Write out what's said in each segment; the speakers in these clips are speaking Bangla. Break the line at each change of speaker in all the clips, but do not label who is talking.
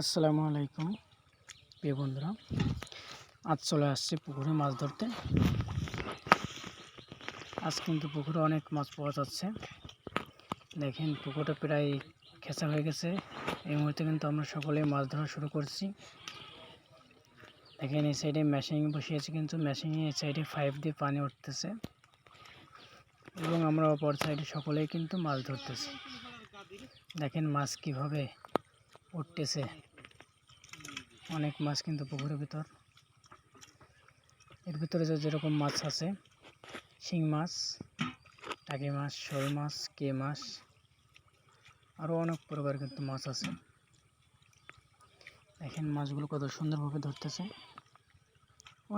আসসালামু আলাইকুম, প্রিয় বন্ধুরা। আজ চলে আসছি পুকুরে মাছ ধরতে। আজ কিন্তু পুকুরে অনেক মাছ পাওয়া যাচ্ছে। দেখেন, পুকুরটা প্রায় খেঁচা হয়ে গেছে। এই মুহূর্তে কিন্তু আমরা সকলেই মাছ ধরা শুরু করছি। দেখেন, এই সাইডে মেশিন বসিয়েছি কিন্তু মেশিনে এই সাইডে ফাইভ দিয়ে পানি উঠতেছে। এবং আমরা অপর সাইডে সকলেই কিন্তু মাছ ধরতেছি। দেখেন, মাছ কীভাবে উঠতেছে। অনেক মাছ কিন্তু পুকুরের ভিতর। এর ভিতরে যে যেরকম মাছ আছে, শিং মাছ, টাকি মাছ, শোল মাছ, কে মাছ আরও অনেক প্রকার কিন্তু মাছ আছে। দেখেন মাছগুলো কত সুন্দরভাবে ধরতেছে।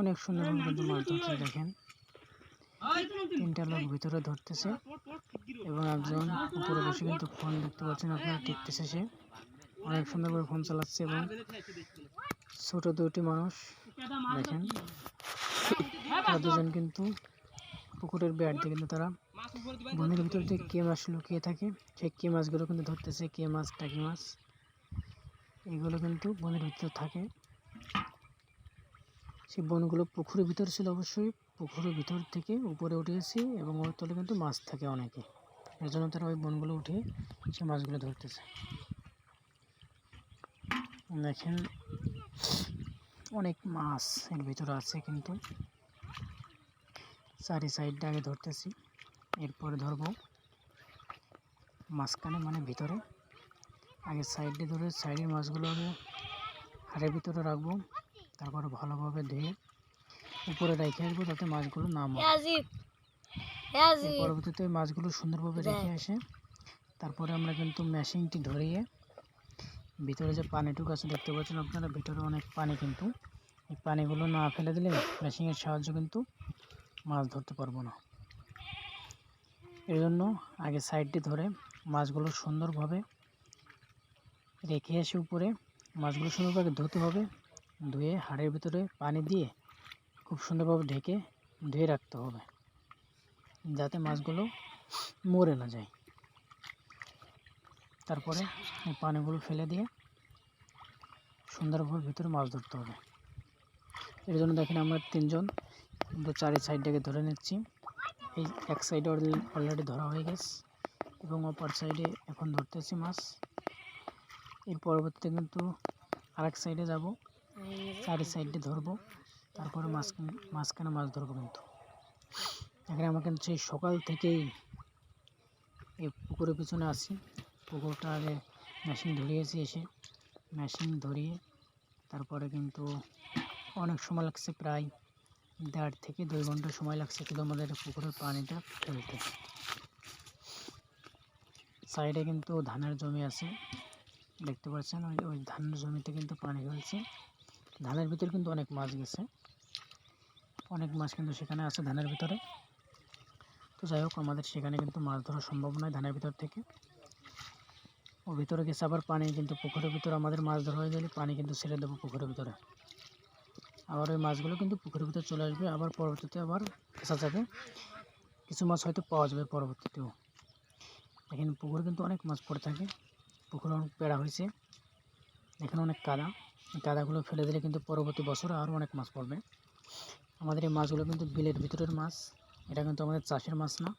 অনেক সুন্দরভাবে কিন্তু মাছ ধরছে দেখেন। তিনটা লোক ভিতরে ধরতেছে এবং একজন উপরে বসে কিন্তু ফোন দেখতে পাচ্ছেন, আপনারা টিপতেছে সে অনেক সুন্দর করে ফোন চালাচ্ছে এবং ছোট দুটি মানুষ, দেখেন। তারা দুজন কিন্তু পুকুরের বেড় দিয়ে কিন্তু তারা বনের ভিতর দিয়ে কে মাছ লুকিয়ে থাকে, সেই কে মাছগুলো কিন্তু ধরতেছে, কে মাছ টাকি মাছ। এগুলো কিন্তু বনের ভিতর থাকে। সেই বনগুলো পুকুরের ভিতর ছিল অবশ্যই। পুকুরের ভিতর থেকে উপরে উঠিয়েছি এবং ওর তলে কিন্তু মাছ থাকে অনেকে। এর জন্য তারা ওই বনগুলো উঠে সে মাছগুলো ধরতেছে। দেখেন অনেক মাছ এর ভিতরে আছে কিন্তু। চারি সাইডটা আগে ধরতেছি এরপরে ধরবো মাঝখানে মানে ভিতরে। আগে সাইডে ধরে সাইডের মাছগুলো আগে হাড়ের ভিতরে রাখব তারপরে ভালোভাবে ধুয়ে উপরে রেখে আসব যাতে মাছগুলো না মরে। পরবর্তীতে মাছগুলো সুন্দরভাবে রেখে আসে। তারপরে আমরা কিন্তু মেশিনটি ধরিয়ে ভিতরে যে পানিটুকু আছে দেখতে পাচ্ছেন আপনারা, ভিতরে অনেক পানি কিন্তু। এই পানিগুলো না ফেলে দিলে মেশিনের সাহায্যে কিন্তু মাছ ধরতে পারব না। এর জন্য আগে সাইডটি ধরে মাছগুলো সুন্দরভাবে রেখে এসে উপরে মাছগুলো সুন্দরভাবে ধুতে হবে। ধুয়ে হাড়ের ভিতরে পানি দিয়ে খুব সুন্দরভাবে ঢেকে ধুয়ে রাখতে হবে, যাতে মাছগুলো মরে না যায়। তারপরে এই পানিগুলো ফেলে দিয়ে সুন্দরভাবে ভিতরে মাছ ধরতে হবে। এর জন্য দেখেন আমরা তিনজন কিন্তু চারি সাইডটাকে ধরে নিচ্ছি। এই এক সাইডে অলরেডি ধরা হয়ে গেছে এবং অপর সাইডে এখন ধরতেছি মাছ। এর পরবর্তীতে কিন্তু আরেক সাইডে যাব, চারি সাইডে ধরবো, তারপরে মাছ মাঝখানে মাছ ধরবো কিন্তু। এখানে আমরা কিন্তু সেই সকাল থেকেই এই পুকুরের পিছনে আছি। পুকুরটা আগে মেশিন ধরিয়েছি এসে। মেশিন ধরিয়ে তারপরে কিন্তু অনেক সময় লাগছে, প্রায় দেড় থেকে দুই ঘণ্টা সময় লাগছে কিন্তু আমাদের পুকুরের পানিটা ফেলতে। সাইডে কিন্তু ধানের জমি আছে, দেখতে পাচ্ছেন? ওই ওই ধানের জমিতে কিন্তু পানি ফেলছে। ধানের ভিতরে কিন্তু অনেক মাছ গেছে। অনেক মাছ কিন্তু সেখানে আছে ধানের ভিতরে। তো যাই হোক, আমাদের সেখানে কিন্তু মাছ ধরা সম্ভব নয় ধানের ভিতর থেকে। ও ভিতরে গেছে আবার পানি কিন্তু পুকুরের ভিতরে আমাদের মাছ ধরা হয়ে গেলে পানি কিন্তু ছেড়ে দেবো পুকুরের ভিতরে। আবার ওই মাছগুলো কিন্তু পুকুরের ভিতরে চলে আসবে, আবার পরবর্তীতে আবার ফেসা যাবে। কিছু মাছ হয়তো পাওয়া যাবে পরবর্তীতেও। এখানে পুকুরে কিন্তু অনেক মাছ পড়ে থাকে, পুকুরে অনেক পেড়া হয়েছে। এখানে অনেক কাদা কাদাগুলো ফেলে দিলে কিন্তু পরবর্তী বছরে আরও অনেক মাছ পড়বে। আমাদের এই মাছগুলো কিন্তু বিলের ভিতরের মাছ, এটা কিন্তু আমাদের চাষের মাছ না।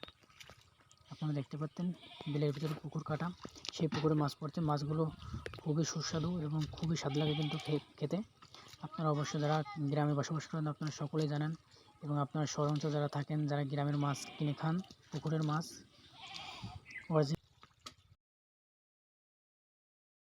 আপনারা দেখতে পাচ্ছেন বিলের ভিতরে পুকুর কাটা। সেই পুকুরে মাছ পড়ছে। মাছগুলো খুবই সুস্বাদু এবং খুবই স্বাদ লাগে কিন্তু খেতে। আপনারা অবশ্যই যারা গ্রামে বসবাস করেন, আপনারা সকলেই জানেন এবং আপনারা শহর যারা থাকেন, যারা গ্রামের মাছ কিনে খান, পুকুরের মাছ।